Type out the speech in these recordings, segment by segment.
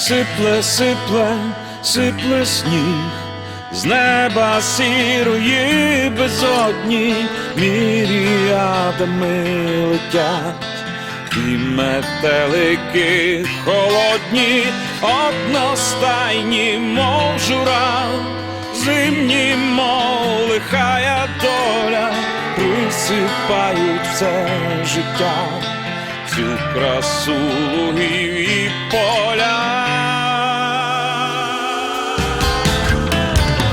Сипле, сипле, сипле сніг, з неба сірої безодні. Міріадами летять, і метелики холодні, одностайні, мов жура, зимні, мов лихая доля, присипають все життя цю красу лугів і поля.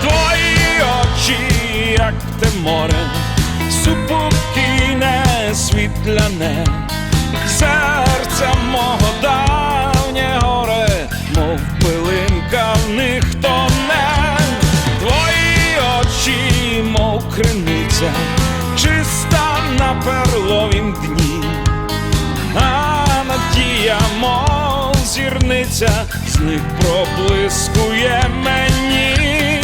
Твої очі, як те море, супокійне, світляне, серця мого давнє горе, мов пилинка в них тоне, твої очі, мов криниця, зірниця, з них проблискує мені.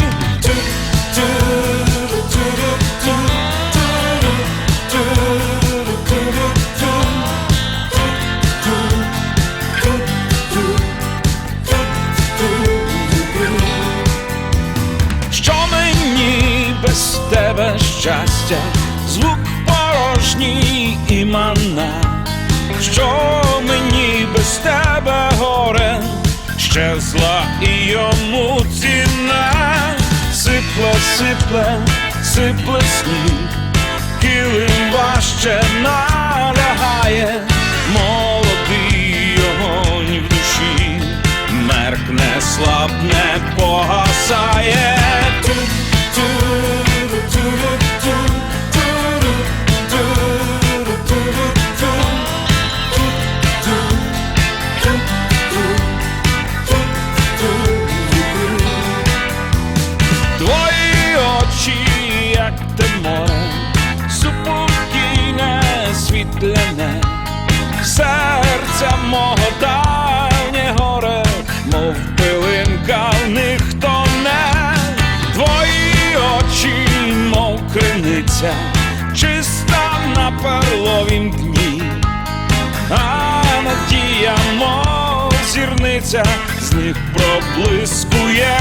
Що мені без тебе щастя, звук порожній і мана, що щезла і йому ціна, сипле, сипле, сипле сніг, килим важче налягає, пилинка ніхто не. Твої очі, мов криниця, чиста на перловім дні, а надія, мов зірниця, з них проблискує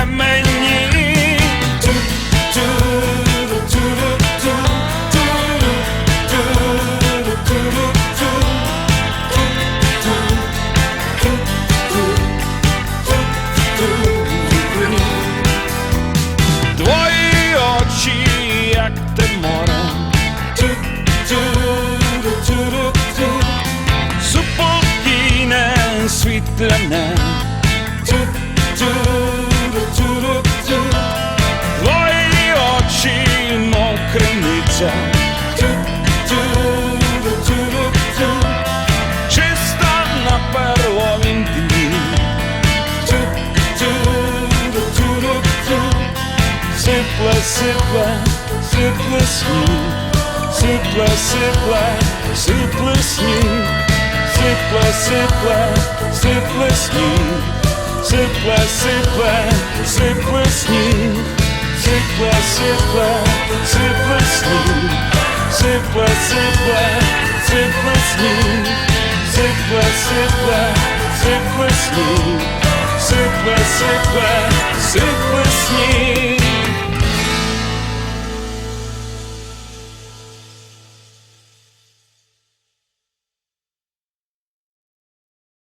світляне. Твої очі, мов криниця, чиста на перловім дні. Сипле, сипле, сипле сніг, сипле, сипле, сипле сніг, сипле, сипле, сипле сніг, сипле, сипле, сипле сніг, сипле, сипле, сипле сніг, сипле, сипле, сипле сніг, сипле, сипле, сипле сніг, сипле, сипле, сипле